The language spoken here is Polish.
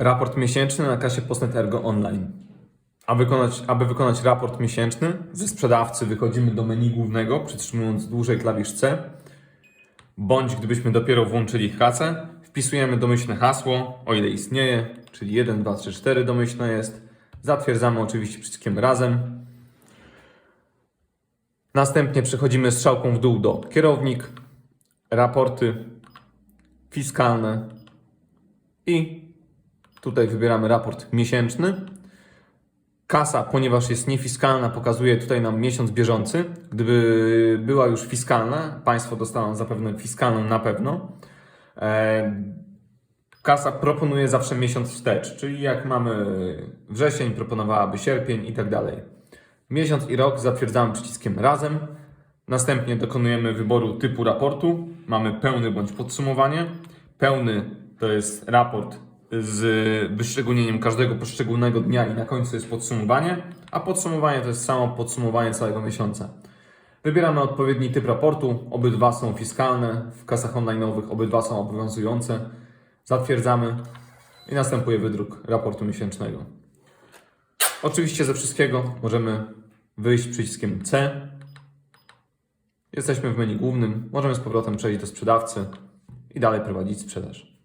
Raport miesięczny na kasie Postnet Ergo Online. Aby wykonać, aby wykonać raport miesięczny, ze sprzedawcy wychodzimy do menu głównego, przytrzymując dłużej klawisz C, bądź gdybyśmy dopiero włączyli kasę, wpisujemy domyślne hasło, o ile istnieje, czyli 1, 2, 3, 4 domyślne jest. Zatwierdzamy oczywiście przyciskiem razem. Następnie przechodzimy strzałką w dół do kierownik, raporty fiskalne i tutaj wybieramy raport miesięczny. Kasa, ponieważ jest niefiskalna, pokazuje tutaj nam miesiąc bieżący. Gdyby była już fiskalna, Państwo dostaną zapewne fiskalną na pewno. E, Kasa proponuje zawsze miesiąc wstecz, czyli jak mamy wrzesień, proponowałaby sierpień i tak dalej. Miesiąc i rok zatwierdzamy przyciskiem razem. Następnie dokonujemy wyboru typu raportu. Mamy pełny bądź podsumowanie. Pełny to jest raport z wyszczególnieniem każdego poszczególnego dnia i na końcu jest podsumowanie, a podsumowanie to jest samo podsumowanie całego miesiąca. Wybieramy odpowiedni typ raportu. Obydwa są fiskalne. W kasach online'owych obydwa są obowiązujące. Zatwierdzamy i następuje wydruk raportu miesięcznego. Oczywiście ze wszystkiego możemy wyjść przyciskiem C. Jesteśmy w menu głównym. Możemy z powrotem przejść do sprzedawcy i dalej prowadzić sprzedaż.